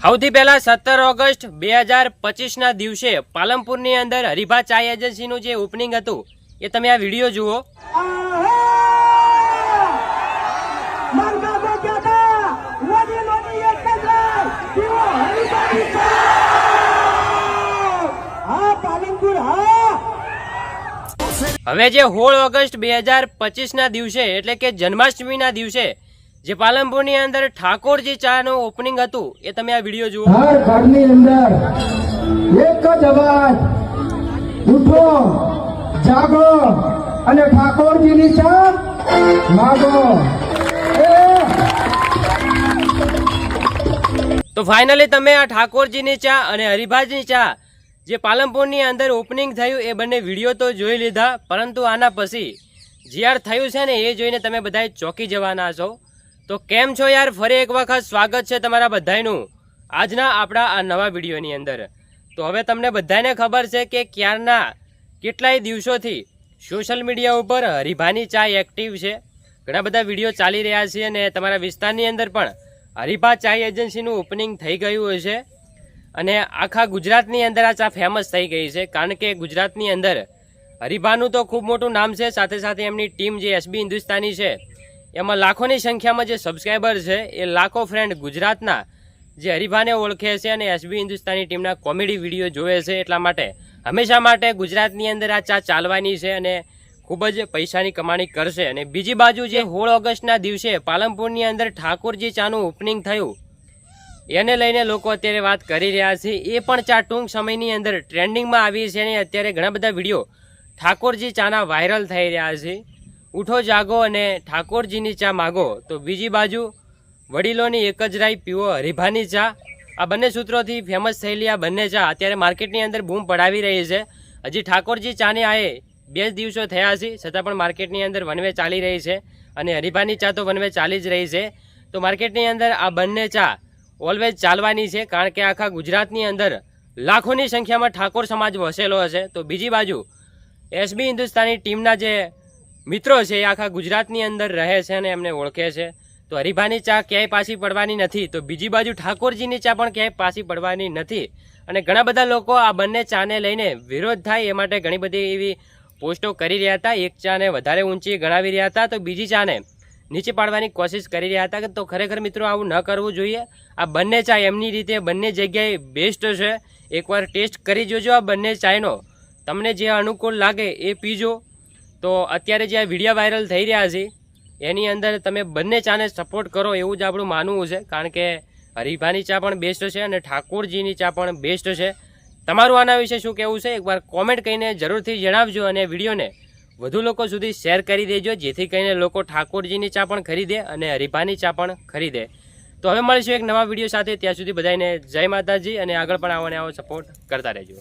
સૌથી પહેલા સત્તર ઓગસ્ટ બે હજાર પચીસના દિવસે પાલનપુરની અંદર હરિભા ચાય એજન્સીનું જે ઓપનિંગ હતું એ તમે આ વીડિયો જુઓ. હવે જે હોળ ઓગસ્ટ બે હજાર પચીસના દિવસે એટલે કે જન્માષ્ટમીના દિવસે જે પાલનપુરની અંદર ઠાકોરજી ચાનું ઓપનિંગ હતું એ તમે આ વીડિયો જુઓ. ઘરની અંદર એક જ અવાજ. ઉઠો જાગો અને ઠાકોરજીની ચા માગો. તો ફાઇનલી તમે આ ઠાકોરજીની ચા અને હરિભાજની ચા જે પાલનપુરની અંદર ઓપનિંગ થયું એ બંને વીડિયો તો જોઈ લીધા પરંતુ આના પછી જે યાર થયું છે ને એ જોઈને તમે બધાએ ચોંકી જવાના છો. તો કેમ છો યાર? ફરી એક વખત સ્વાગત છે તમારા બધાયનું. આજના આપણા આ નવા વિડીયોની અંદર. તો હવે તમને બધાને ખબર છે કે ક્યારના કેટલાય દિવસોથી સોશિયલ મીડિયા ઉપર હરિભાની ચા એક્ટિવ છે. ઘણા બધા વીડિયો ચાલી રહ્યા છે અને તમારા વિસ્તારની અંદર પણ હરિભા ચાય એજન્સીનું ઓપનિંગ થઈ ગયું હશે અને આખા ગુજરાતની અંદર આ ચા ફેમસ થઈ ગઈ છે. કારણ કે ગુજરાતની અંદર હરિભાનું તો ખૂબ મોટું નામ છે. સાથે સાથે એમની ટીમ જે એસબી હિન્દુસ્તાની છે એમાં લાખોની સંખ્યામાં જે સબસ્ક્રાઈબર છે, એ લાખો ફ્રેન્ડ ગુજરાતના જે હરિભાને ઓળખે છે અને એસબી હિન્દુસ્તાની ટીમના કોમેડી વીડિયો જોવે છે, એટલા માટે હંમેશા માટે ગુજરાતની અંદર આ ચા ચાલવાની છે અને ખૂબ જ પૈસાની કમાણી કરશે. અને બીજી બાજુ જે સોળ ઓગસ્ટના દિવસે પાલનપુરની અંદર ઠાકોરજી ચાનું ઓપનિંગ થયું, એને લઈને લોકો અત્યારે વાત કરી રહ્યા છે. એ પણ ચા ટૂંક સમયની અંદર ટ્રેન્ડિંગમાં આવી છે અને અત્યારે ઘણા બધા વીડિયો ઠાકોરજી ચાના વાયરલ થઈ રહ્યા છે. ઉઠો, જાગો અને ઠાકોરજીની ચા માગો. તો બીજી બાજુ, વડીલોની એક જ રાય પીવો હરિભાની ચા. આ બંને સૂત્રોથી ફેમસ થયેલી આ બંને ચા અત્યારે માર્કેટની અંદર બૂમ પડાવી રહી છે. હજી ઠાકોરજી ચાને આએ બે જ દિવસો થયા છે, છતાં પણ માર્કેટની અંદર વનવે ચાલી રહી છે અને હરિભાની ચા તો વનવે ચાલી જ રહી છે. તો માર્કેટની અંદર આ બંને ચા ઓલવેઝ ચાલવાની છે, કારણ કે આખા ગુજરાતની અંદર લાખોની સંખ્યામાં ઠાકોર સમાજ વસેલો હશે. તો બીજી બાજુ, એસબી હિન્દુસ્તાની ટીમના જે મિત્રો છે એ આખા ગુજરાતની અંદર રહે છે અને એમને ઓળખે છે, તો હરિભાની ચા ક્યાંય પાછી પડવાની નથી, તો બીજી બાજુ ઠાકોરજીની ચા પણ ક્યાંય પાછી પડવાની નથી. અને ઘણા બધા લોકો આ બંને ચાને લઈને વિરોધ થાય એ માટે ઘણી બધી એવી પોસ્ટો કરી રહ્યા હતા. એક ચાને વધારે ઊંચી ગણાવી રહ્યા હતા, તો બીજી ચાને નીચે પાડવાની કોશિશ કરી રહ્યા હતા. તો ખરેખર મિત્રો આવું ન કરવું જોઈએ. આ બંને ચા એમની રીતે બંને જગ્યાએ બેસ્ટ છે. એકવાર ટેસ્ટ કરી જોજો આ બંને ચાયનો. તમને જે અનુકૂળ લાગે એ પીજો. તો અત્યારે જે આ વીડિયો વાયરલ થઈ રહ્યા છે, એની અંદર તમે બંને ચાને સપોર્ટ કરો એવું જ આપણું માનવું છે. કારણ કે હરિભાની ચા પણ બેસ્ટ છે અને ઠાકોરજીની ચા પણ બેસ્ટ છે. તમારું આના વિશે શું કહેવું છે? એકવાર કોમેન્ટ કરીને જરૂરથી જણાવજો અને વિડીયોને વધુ લોકો સુધી શેર કરી દેજો, જેથી કરીને લોકો ઠાકોરજીની ચા પણ ખરીદે અને હરિભાની ચા પણ ખરીદે. તો હવે મળીશું એક નવા વીડિયો સાથે. ત્યાં સુધી બધાને જય માતાજી અને આગળ પણ આવવાને આવો સપોર્ટ કરતા રહેજો.